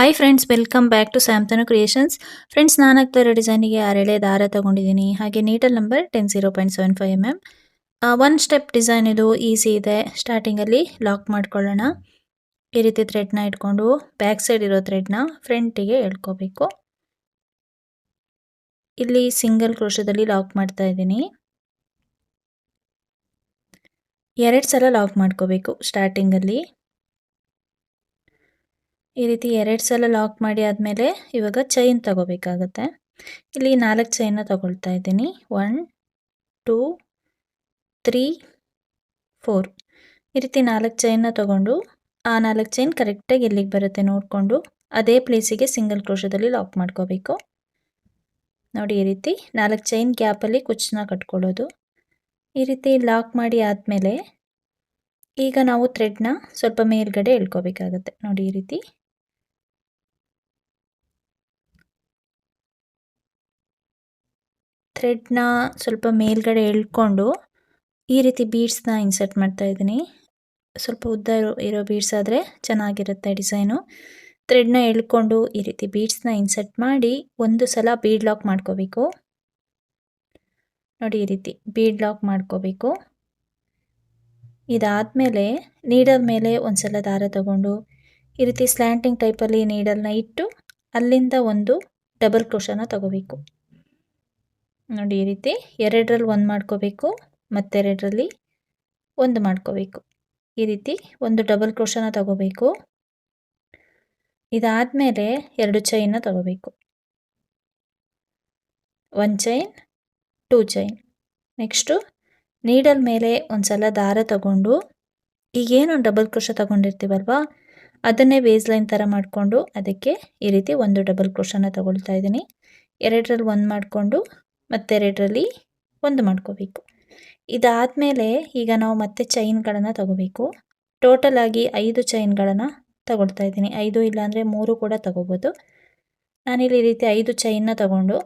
Hi friends welcome back to ಸ್ಯಾಮ್ತನು creations friends ನಾನು ಆಗ್ತಾ ಡಿಸೈನಿಗೆ ಅರಳೆ ದಾರ ತಗೊಂಡಿದ್ದೀನಿ. ಹಾಗೆ needle number ten zero point seven five M M one step design ಇದು ಈಸಿ ಇದೆ. ಸ್ಟಾರ್ಟಿಂಗಲ್ಲಿ ಲಾಕ್ ಮಾಡ್ಕೊಳ್ಳೋಣ. ಈ ರೀತಿ ಥ್ರೆಡ್ನ ಇಟ್ಕೊಂಡು ಬ್ಯಾಕ್ ಸೈಡ್ ಇರೋ ಥ್ರೆಡ್ನ ಫ್ರಂಟಿಗೆ ಎಳ್ಕೋಬೇಕು. ಇಲ್ಲಿ ಸಿಂಗಲ್ ಕ್ರೋಶದಲ್ಲಿ ಲಾಕ್ ಮಾಡ್ತಾ ಇದ್ದೀನಿ. ಎರಡು ಸಲ ಲಾಕ್ ಮಾಡ್ಕೋಬೇಕು ಸ್ಟಾರ್ಟಿಂಗಲ್ಲಿ ಈ ರೀತಿ ಎರಡು ಸಲ ಲಾಕ್ ಮಾಡಿ ಆದಮೇಲೆ ಇವಾಗ ಚೈನ್ ತಗೋಬೇಕಾಗತ್ತೆ. ಇಲ್ಲಿ ನಾಲ್ಕು ಚೈನ್ನ ತಗೊಳ್ತಾ ಇದ್ದೀನಿ. ಒನ್ ಟೂ ತ್ರೀ ಫೋರ್ ಈ ರೀತಿ ನಾಲ್ಕು ಚೈನ್ನ ತಗೊಂಡು ಆ ನಾಲ್ಕು ಚೈನ್ ಕರೆಕ್ಟಾಗಿ ಎಲ್ಲಿಗೆ ಬರುತ್ತೆ ನೋಡಿಕೊಂಡು ಅದೇ ಪ್ಲೇಸಿಗೆ ಸಿಂಗಲ್ ಕ್ರೋಶದಲ್ಲಿ ಲಾಕ್ ಮಾಡ್ಕೋಬೇಕು. ನೋಡಿ ಈ ರೀತಿ ನಾಲ್ಕು ಚೈನ್ ಗ್ಯಾಪಲ್ಲಿ ಕುಚ್ಚನ್ನ ಕಟ್ಕೊಳ್ಳೋದು. ಈ ರೀತಿ ಲಾಕ್ ಮಾಡಿ ಆದಮೇಲೆ ಈಗ ನಾವು ಥ್ರೆಡ್ನ ಸ್ವಲ್ಪ ಮೇಲ್ಗಡೆ ಎಳ್ಕೋಬೇಕಾಗತ್ತೆ. ನೋಡಿ ಈ ರೀತಿ ಥ್ರೆಡ್ನ ಸ್ವಲ್ಪ ಮೇಲ್ಗಡೆ ಎಳ್ಕೊಂಡು ಈ ರೀತಿ ಬೀಡ್ಸ್ನ ಇನ್ಸರ್ಟ್ ಮಾಡ್ತಾ ಇದ್ದೀನಿ. ಸ್ವಲ್ಪ ಉದ್ದ ಇರೋ ಬೀಡ್ಸ್ ಆದರೆ ಚೆನ್ನಾಗಿರುತ್ತೆ ಡಿಸೈನು. ಥ್ರೆಡ್ನ ಎಳ್ಕೊಂಡು ಈ ರೀತಿ ಬೀಡ್ಸ್ನ ಇನ್ಸರ್ಟ್ ಮಾಡಿ ಒಂದು ಸಲ ಬೀಡ್ ಲಾಕ್ ಮಾಡ್ಕೋಬೇಕು. ನೋಡಿ ಈ ರೀತಿ ಬೀಡ್ ಲಾಕ್ ಮಾಡ್ಕೋಬೇಕು. ಇದಾದಮೇಲೆ ನೀಡಲ್ ಮೇಲೆ ಒಂದು ಸಲ ದಾರ ತಗೊಂಡು ಈ ರೀತಿ ಸ್ಲ್ಯಾಂಟಿಂಗ್ ಟೈಪಲ್ಲಿ ನೀಡಲ್ನ ಇಟ್ಟು ಅಲ್ಲಿಂದ ಒಂದು ಡಬಲ್ ಕ್ರೋಶನ ತಗೋಬೇಕು. ನೋಡಿ ಈ ರೀತಿ ಎರಡರಲ್ಲಿ ಒಂದು ಮಾಡ್ಕೋಬೇಕು, ಮತ್ತೆರಡರಲ್ಲಿ ಒಂದು ಮಾಡ್ಕೋಬೇಕು. ಈ ರೀತಿ ಒಂದು ಡಬಲ್ ಕ್ರೋಶನ ತಗೋಬೇಕು. ಇದಾದಮೇಲೆ ಎರಡು ಚೈನ್ನ ತಗೋಬೇಕು. One chain two chain next needle ಮೇಲೆ ಒಂದು ಸಲ ದಾರ ತಗೊಂಡು, ಈಗೇನು ಡಬಲ್ ಕ್ರೋಶ ತಗೊಂಡಿರ್ತೀವಲ್ವಾ, ಅದನ್ನೇ ಬೇಸ್ ಲೈನ್ ಥರ ಮಾಡಿಕೊಂಡು ಅದಕ್ಕೆ ಈ ರೀತಿ ಒಂದು ಡಬಲ್ ಕ್ರೋಶನ ತಗೊಳ್ತಾ ಇದ್ದೀನಿ. ಎರಡರಲ್ಲಿ ಒಂದು ಮಾಡಿಕೊಂಡು ಮತ್ತೆರಡರಲ್ಲಿ ಒಂದು ಮಾಡ್ಕೋಬೇಕು. ಇದಾದಮೇಲೆ ಈಗ ನಾವು ಮತ್ತೆ ಚೈನ್ಗಳನ್ನು ತಗೋಬೇಕು. ಟೋಟಲ್ ಆಗಿ ಐದು ಚೈನ್ಗಳನ್ನು ತಗೊಳ್ತಾ ಇದ್ದೀನಿ. ಐದು ಇಲ್ಲಾಂದರೆ ಮೂರು ಕೂಡ ತಗೋಬೋದು. ನಾನಿಲ್ಲಿ ಈ ರೀತಿ ಐದು ಚೈನ್ನ ತಗೊಂಡು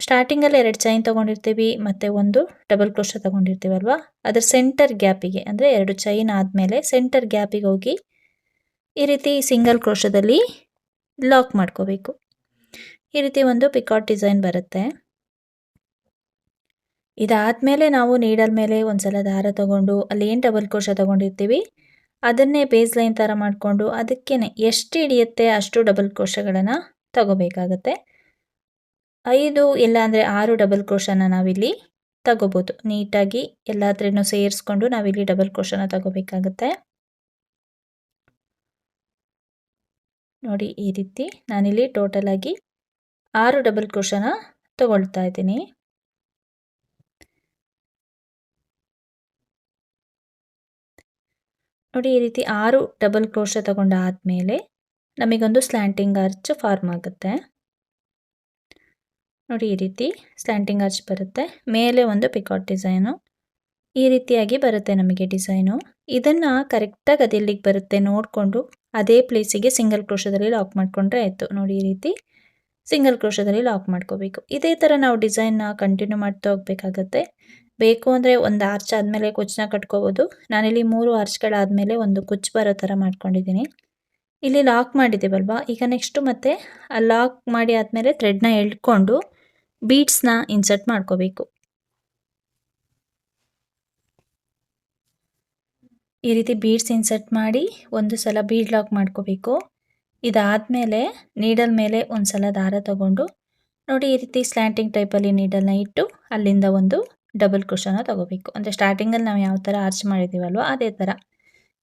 ಸ್ಟಾರ್ಟಿಂಗಲ್ಲಿ ಎರಡು ಚೈನ್ ತೊಗೊಂಡಿರ್ತೀವಿ, ಮತ್ತು ಒಂದು ಡಬಲ್ ಕ್ರೋಶ ತೊಗೊಂಡಿರ್ತೀವಲ್ವ ಅದರ ಸೆಂಟರ್ ಗ್ಯಾಪಿಗೆ ಅಂದರೆ ಎರಡು ಚೈನ್ ಆದಮೇಲೆ ಸೆಂಟರ್ ಗ್ಯಾಪಿಗೆ ಹೋಗಿ ಈ ರೀತಿ ಸಿಂಗಲ್ ಕ್ರೋಶದಲ್ಲಿ ಲಾಕ್ ಮಾಡ್ಕೋಬೇಕು. ಈ ರೀತಿ ಒಂದು ಪಿಕಾಟ್ ಡಿಸೈನ್ ಬರುತ್ತೆ. ಇದಾದಮೇಲೆ ನಾವು ನೀಡಲ್ ಮೇಲೆ ಒಂದ್ಸಲ ದಾರ ತಗೊಂಡು ಅಲ್ಲಿ ಏನು ಡಬಲ್ ಕೋಶ ತೊಗೊಂಡಿರ್ತೀವಿ, ಅದನ್ನೇ ಬೇಸ್ ಲೈನ್ ಥರ ಮಾಡಿಕೊಂಡು ಅದಕ್ಕೇ ಎಷ್ಟು ಹಿಡಿಯುತ್ತೆ ಅಷ್ಟು ಡಬಲ್ ಕೋಶಗಳನ್ನು ತಗೋಬೇಕಾಗತ್ತೆ. ಐದು ಇಲ್ಲ ಅಂದರೆ ಆರು ಡಬಲ್ ಕೋಶನ ನಾವಿಲ್ಲಿ ತಗೋಬೋದು. ನೀಟಾಗಿ ಎಲ್ಲ ಥ್ರೆಡ್ನು ಸೇರಿಸ್ಕೊಂಡು ನಾವಿಲ್ಲಿ ಡಬಲ್ ಕೋಶನ ತಗೋಬೇಕಾಗತ್ತೆ. ನೋಡಿ ಈ ರೀತಿ ನಾನಿಲ್ಲಿ ಟೋಟಲಾಗಿ ಆರು ಡಬಲ್ ಕೋಶನ ತಗೊಳ್ತಾ ಇದ್ದೀನಿ. ನೋಡಿ, ಈ ರೀತಿ ಆರು ಡಬಲ್ ಕ್ರೋಶ ತಗೊಂಡಾದ್ಮೇಲೆ ನಮಗೊಂದು ಸ್ಲ್ಯಾಂಟಿಂಗ್ ಆರ್ಚ್ ಫಾರ್ಮ್ ಆಗುತ್ತೆ. ನೋಡಿ, ಈ ರೀತಿ ಸ್ಲ್ಯಾಂಟಿಂಗ್ ಆರ್ಚ್ ಬರುತ್ತೆ. ಮೇಲೆ ಒಂದು ಪಿಕಾಟ್ ಡಿಸೈನು ಈ ರೀತಿಯಾಗಿ ಬರುತ್ತೆ ನಮಗೆ ಡಿಸೈನು ಇದನ್ನು ಕರೆಕ್ಟಾಗಿ ಅದೆಲ್ಲಿಗೆ ಬರುತ್ತೆ ನೋಡಿಕೊಂಡು ಅದೇ ಪ್ಲೇಸಿಗೆ ಸಿಂಗಲ್ ಕ್ರೋಶದಲ್ಲಿ ಲಾಕ್ ಮಾಡಿಕೊಂಡ್ರೆ ಆಯಿತು. ನೋಡಿ, ಈ ರೀತಿ ಸಿಂಗಲ್ ಕ್ರೋಶದಲ್ಲಿ ಲಾಕ್ ಮಾಡ್ಕೋಬೇಕು. ಇದೇ ಥರ ನಾವು ಡಿಸೈನ್ನ ಕಂಟಿನ್ಯೂ ಮಾಡ್ತಾ ಹೋಗ್ಬೇಕಾಗತ್ತೆ. ಬೇಕು ಅಂದರೆ ಒಂದು ಆರ್ಚ್ ಆದಮೇಲೆ ಕುಚ್ಚನ್ನ ಕಟ್ಕೋಬೋದು. ನಾನಿಲ್ಲಿ ಮೂರು ಆರ್ಚ್ಗಳಾದಮೇಲೆ ಒಂದು ಕುಚ್ಚು ಬರೋ ಥರ ಮಾಡ್ಕೊಂಡಿದ್ದೀನಿ. ಇಲ್ಲಿ ಲಾಕ್ ಮಾಡಿದ್ದೀವಲ್ವಾ? ಈಗ ನೆಕ್ಸ್ಟು ಮತ್ತೆ ಆ ಲಾಕ್ ಮಾಡಿ ಆದಮೇಲೆ ಥ್ರೆಡ್ನ ಎಳ್ಕೊಂಡು ಬೀಡ್ಸ್ನ ಇನ್ಸರ್ಟ್ ಮಾಡ್ಕೋಬೇಕು. ಈ ರೀತಿ ಬೀಡ್ಸ್ ಇನ್ಸರ್ಟ್ ಮಾಡಿ ಒಂದು ಸಲ ಬೀಡ್ ಲಾಕ್ ಮಾಡ್ಕೋಬೇಕು. ಇದಾದಮೇಲೆ ನೀಡಲ್ ಮೇಲೆ ಒಂದು ಸಲ ದಾರ ತಗೊಂಡು ನೋಡಿ ಈ ರೀತಿ ಸ್ಲ್ಯಾಂಟಿಂಗ್ ಟೈಪಲ್ಲಿ ನೀಡಲ್ನ ಇಟ್ಟು ಅಲ್ಲಿಂದ ಒಂದು ಡಬಲ್ ಕ್ರೋಶನ ತಗೋಬೇಕು. ಅಂದರೆ ಸ್ಟಾರ್ಟಿಂಗಲ್ಲಿ ನಾವು ಯಾವ ಥರ ಆರ್ಚ್ ಮಾಡಿದ್ದೀವಲ್ವ ಅದೇ ಥರ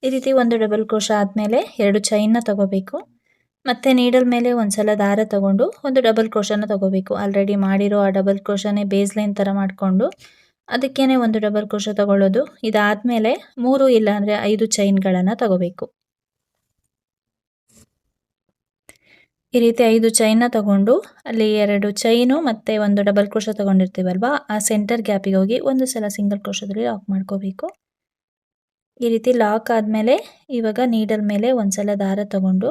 ಈ ರೀತಿ ಒಂದು ಡಬಲ್ ಕ್ರೋಶ ಆದಮೇಲೆ ಎರಡು ಚೈನ್ನ ತಗೋಬೇಕು. ಮತ್ತು ನೀಡಲ್ ಮೇಲೆ ಒಂದು ಸಲ ದಾರ ತಗೊಂಡು ಒಂದು ಡಬಲ್ ಕ್ರೋಶನ ತಗೋಬೇಕು. ಆಲ್ರೆಡಿ ಮಾಡಿರೋ ಆ ಡಬಲ್ ಕ್ರೋಶನೇ ಬೇಸ್ ಲೈನ್ ಥರ ಮಾಡಿಕೊಂಡು ಅದಕ್ಕೇ ಒಂದು ಡಬಲ್ ಕ್ರೋಶ ತಗೊಳ್ಳೋದು. ಇದಾದಮೇಲೆ ಮೂರು ಇಲ್ಲ ಅಂದರೆ ಐದು ಚೈನ್ಗಳನ್ನು ತಗೋಬೇಕು. ಈ ರೀತಿ ಐದು ಚೈನ್ನ ತಗೊಂಡು ಅಲ್ಲಿ ಎರಡು ಚೈನು ಮತ್ತು ಒಂದು ಡಬಲ್ ಕ್ರೋಶ ತಗೊಂಡಿರ್ತೀವಲ್ವಾ, ಆ ಸೆಂಟರ್ ಗ್ಯಾಪಿಗೆ ಹೋಗಿ ಒಂದು ಸಲ ಸಿಂಗಲ್ ಕ್ರೋಶದಲ್ಲಿ ಲಾಕ್ ಮಾಡ್ಕೋಬೇಕು. ಈ ರೀತಿ ಲಾಕ್ ಆದಮೇಲೆ ಇವಾಗ ನೀಡಲ್ ಮೇಲೆ ಒಂದು ಸಲ ದಾರ ತಗೊಂಡು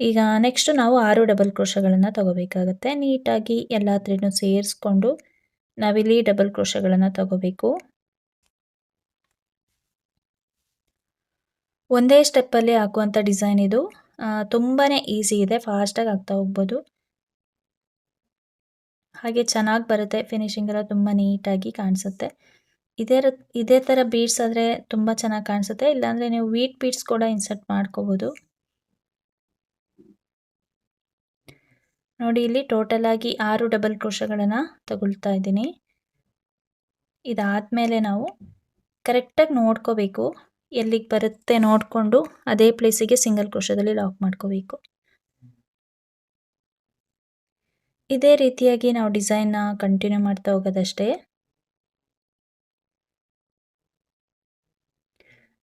ಈಗ ನೆಕ್ಸ್ಟು ನಾವು ಆರು ಡಬಲ್ ಕ್ರೋಶಗಳನ್ನು ತಗೋಬೇಕಾಗತ್ತೆ. ನೀಟಾಗಿ ಎಲ್ಲ ಥ್ರೆಡ್ನು ಸೇರಿಸ್ಕೊಂಡು ನಾವಿಲ್ಲಿ ಡಬಲ್ ಕ್ರೋಶಗಳನ್ನು ತಗೋಬೇಕು. ಒಂದೇ ಸ್ಟೆಪ್ಪಲ್ಲಿ ಹಾಕುವಂಥ ಡಿಸೈನ್ ಇದು. ತುಂಬಾ ಈಸಿ ಇದೆ ಫಾಸ್ಟಾಗಿ ಆಗ್ತಾ ಹೋಗ್ಬೋದು. ಹಾಗೆ ಚೆನ್ನಾಗಿ ಬರುತ್ತೆ ಫಿನಿಶಿಂಗ್ ಎಲ್ಲ ತುಂಬ ನೀಟಾಗಿ ಕಾಣಿಸುತ್ತೆ. ಇದೇ ಇದೇ ಥರ ಬೀಡ್ಸ್ ಆದರೆ ತುಂಬ ಚೆನ್ನಾಗಿ ಕಾಣಿಸುತ್ತೆ, ಇಲ್ಲಾಂದರೆ ನೀವು ವೀಟ್ ಬೀಡ್ಸ್ ಕೂಡ ಇನ್ಸರ್ಟ್ ಮಾಡ್ಕೋಬೋದು. ನೋಡಿ, ಇಲ್ಲಿ ಟೋಟಲ್ ಆಗಿ ಆರು ಡಬಲ್ ಕ್ರೋಶಗಳನ್ನು ತಗೊಳ್ತಾ ಇದ್ದೀನಿ. ಇದಾದಮೇಲೆ ನಾವು ಕರೆಕ್ಟಾಗಿ ನೋಡ್ಕೋಬೇಕು. ಎಲ್ಲಿಗೆ ಬರುತ್ತೆ ನೋಡಿಕೊಂಡು ಅದೇ ಪ್ಲೇಸಿಗೆ ಸಿಂಗಲ್ ಕ್ರೋಶದಲ್ಲಿ ಲಾಕ್ ಮಾಡ್ಕೋಬೇಕು. ಇದೇ ರೀತಿಯಾಗಿ ನಾವು ಡಿಸೈನ್ನ ಕಂಟಿನ್ಯೂ ಮಾಡ್ತಾ ಹೋಗೋದಷ್ಟೇ.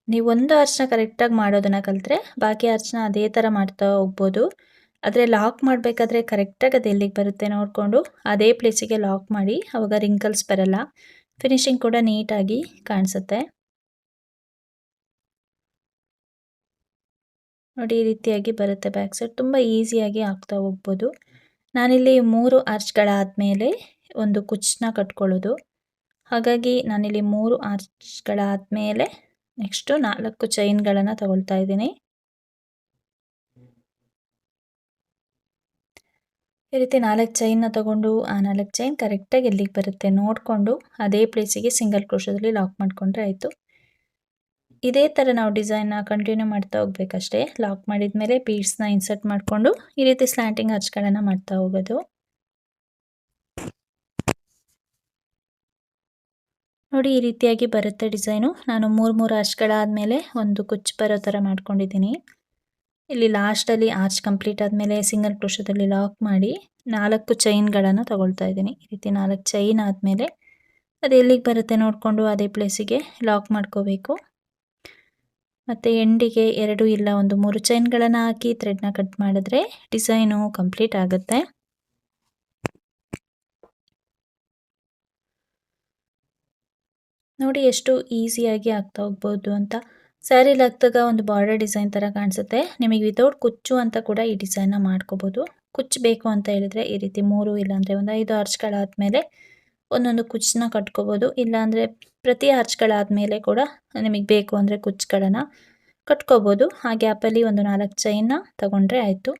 ನೀವು ಒಂದು ಆರ್ಚ್ನ ಕರೆಕ್ಟಾಗಿ ಮಾಡೋದನ್ನು ಕಲಿತ್ರೆ ಬಾಕಿ ಅರ್ಚನ ಅದೇ ಥರ ಮಾಡ್ತಾ ಹೋಗ್ಬೋದು. ಆದರೆ ಲಾಕ್ ಮಾಡಬೇಕಾದ್ರೆ ಕರೆಕ್ಟಾಗಿ ಅದು ಎಲ್ಲಿಗೆ ಬರುತ್ತೆ ನೋಡಿಕೊಂಡು ಅದೇ ಪ್ಲೇಸಿಗೆ ಲಾಕ್ ಮಾಡಿ ಅವಾಗ ರಿಂಕಲ್ಸ್ ಬರಲ್ಲ. ಫಿನಿಶಿಂಗ್ ಕೂಡ ನೀಟಾಗಿ ಕಾಣಿಸುತ್ತೆ. ನೋಡಿ ಈ ರೀತಿಯಾಗಿ ಬರುತ್ತೆ ಬ್ಯಾಕ್ ಸೈಡ್ ತುಂಬ ಈಸಿಯಾಗಿ ಆಗ್ತಾ ಹೋಗ್ಬೋದು. ನಾನಿಲ್ಲಿ ಮೂರು ಆರ್ಚ್ಗಳಾದಮೇಲೆ ಒಂದು ಕುಚ್ಚನ್ನ ಕಟ್ಕೊಳ್ಳೋದು. ಹಾಗಾಗಿ ನಾನಿಲ್ಲಿ ಮೂರು ಆರ್ಚ್ಗಳಾದಮೇಲೆ ನೆಕ್ಸ್ಟು ನಾಲ್ಕು ಚೈನ್ಗಳನ್ನು ತಗೊಳ್ತಾ ಇದ್ದೀನಿ. ಈ ರೀತಿ ನಾಲ್ಕು ಚೈನ್ನ ತಗೊಂಡು ಆ ನಾಲ್ಕು ಚೈನ್ ಕರೆಕ್ಟಾಗಿ ಎಲ್ಲಿಗೆ ಬರುತ್ತೆ ನೋಡಿಕೊಂಡು, ಅದೇ ಪ್ಲೇಸಿಗೆ ಸಿಂಗಲ್ ಕ್ರೋಶದಲ್ಲಿ ಲಾಕ್ ಮಾಡಿಕೊಂಡ್ರೆ ಆಯಿತು. ಇದೇ ಥರ ನಾವು ಡಿಸೈನ್ನ ಕಂಟಿನ್ಯೂ ಮಾಡ್ತಾ ಹೋಗ್ಬೇಕಷ್ಟೇ. ಲಾಕ್ ಮಾಡಿದ ಮೇಲೆ ಪೀಡ್ಸ್ನ ಇನ್ಸರ್ಟ್ ಮಾಡಿಕೊಂಡು ಈ ರೀತಿ ಸ್ಲ್ಯಾಂಟಿಂಗ್ ಹಚ್ಗಳನ್ನು ಮಾಡ್ತಾ ಹೋಗೋದು. ನೋಡಿ, ಈ ರೀತಿಯಾಗಿ ಬರುತ್ತೆ ಡಿಸೈನು. ನಾನು ಮೂರು ಮೂರು ಆರ್ಚ್ಗಳಾದಮೇಲೆ ಒಂದು ಕುಚ್ಚು ಬರೋ ಥರ ಮಾಡ್ಕೊಂಡಿದ್ದೀನಿ. ಇಲ್ಲಿ ಲಾಸ್ಟಲ್ಲಿ ಆರ್ಚ್ ಕಂಪ್ಲೀಟ್ ಆದಮೇಲೆ ಸಿಂಗಲ್ ಕ್ರೋಶದಲ್ಲಿ ಲಾಕ್ ಮಾಡಿ ನಾಲ್ಕು ಚೈನ್ಗಳನ್ನು ತಗೊಳ್ತಾ ಇದ್ದೀನಿ. ಈ ರೀತಿ ನಾಲ್ಕು ಚೈನ್ ಆದಮೇಲೆ ಅದು ಎಲ್ಲಿಗೆ ಬರುತ್ತೆ ನೋಡಿಕೊಂಡು ಅದೇ ಪ್ಲೇಸಿಗೆ ಲಾಕ್ ಮಾಡ್ಕೋಬೇಕು. ಮತ್ತು ಎಂಡಿಗೆ ಎರಡು ಇಲ್ಲ ಒಂದು ಮೂರು ಚೈನ್ಗಳನ್ನು ಹಾಕಿ ಥ್ರೆಡ್ನ ಕಟ್ ಮಾಡಿದ್ರೆ ಡಿಸೈನು ಕಂಪ್ಲೀಟ್ ಆಗುತ್ತೆ. ನೋಡಿ ಎಷ್ಟು ಈಸಿಯಾಗಿ ಆಗ್ತಾ ಹೋಗ್ಬೋದು ಅಂತ. ಸ್ಯಾರಿಲಿ ಹಾಕ್ದಾಗ ಒಂದು ಬಾರ್ಡರ್ ಡಿಸೈನ್ ಥರ ಕಾಣಿಸುತ್ತೆ. ನಿಮಗೆ ವಿತೌಟ್ ಕುಚ್ಚು ಅಂತ ಕೂಡ ಈ ಡಿಸೈನ್ನ ಮಾಡ್ಕೋಬೋದು. ಕುಚ್ಚು ಬೇಕು ಅಂತ ಹೇಳಿದ್ರೆ ಈ ರೀತಿ ಮೂರು ಇಲ್ಲಾಂದರೆ ಒಂದು ಐದು ಆರ್ಚ್ಗಳಾದಮೇಲೆ ಒಂದೊಂದು ಕುಚ್ಚನ್ನ ಕಟ್ಕೋಬೋದು. ಇಲ್ಲಾಂದರೆ ಪ್ರತಿ ಆರ್ಚ್ಗಳಾದಮೇಲೆ ಕೂಡ ನಿಮಗೆ ಬೇಕು ಅಂದರೆ ಕುಚ್ಚುಗಳನ್ನು ಕಟ್ಕೋಬೋದು. ಆ ಗ್ಯಾಪಲ್ಲಿ ಒಂದು ನಾಲ್ಕು ಚೈನ್ನ ತಗೊಂಡ್ರೆ ಆಯಿತು.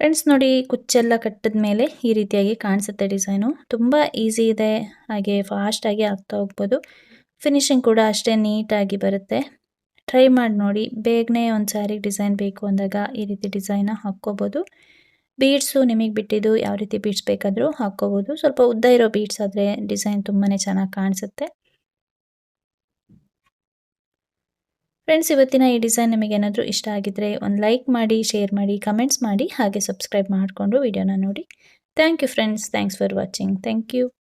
ಫ್ರೆಂಡ್ಸ್ ನೋಡಿ ಕುಚ್ಚೆಲ್ಲ ಕಟ್ಟಿದ ಮೇಲೆ ಈ ರೀತಿಯಾಗಿ ಕಾಣಿಸುತ್ತೆ ಡಿಸೈನು. ತುಂಬ ಈಸಿ ಇದೆ. ಹಾಗೆ ಫಾಸ್ಟಾಗಿ ಆಗ್ತಾ ಹೋಗ್ಬೋದು. ಫಿನಿಶಿಂಗ್ ಕೂಡ ಅಷ್ಟೇ ನೀಟಾಗಿ ಬರುತ್ತೆ. ಟ್ರೈ ಮಾಡಿ ನೋಡಿ. ಬೇಗನೆ ಒಂದು ಸ್ಯಾರಿಗೆ ಡಿಸೈನ್ ಬೇಕು ಅಂದಾಗ ಈ ರೀತಿ ಡಿಸೈನ ಹಾಕ್ಕೋಬೋದು. ಬೀಡ್ಸು ನಿಮಗೆ ಬಿಟ್ಟಿದ್ದು ಯಾವ ರೀತಿ ಬೀಡ್ಸ್ ಬೇಕಾದರೂ ಹಾಕ್ಕೋಬೋದು. ಸ್ವಲ್ಪ ಉದ್ದ ಇರೋ ಬೀಡ್ಸ್ ಆದರೆ ಡಿಸೈನ್ ತುಂಬಾ ಚೆನ್ನಾಗಿ ಕಾಣಿಸುತ್ತೆ. ಫ್ರೆಂಡ್ಸ್ ಇವತ್ತಿನ ಈ ಡಿಸೈನ್ ನಿಮಗೆ ಏನಾದರೂ ಇಷ್ಟ ಆಗಿದ್ದರೆ ಒಂದು ಲೈಕ್ ಮಾಡಿ ಶೇರ್ ಮಾಡಿ ಕಮೆಂಟ್ಸ್ ಮಾಡಿ, ಹಾಗೆ ಸಬ್ಸ್ಕ್ರೈಬ್ ಮಾಡಿಕೊಂಡು ವಿಡಿಯೋನ ನೋಡಿ. Thank you friends thanks for watching thank you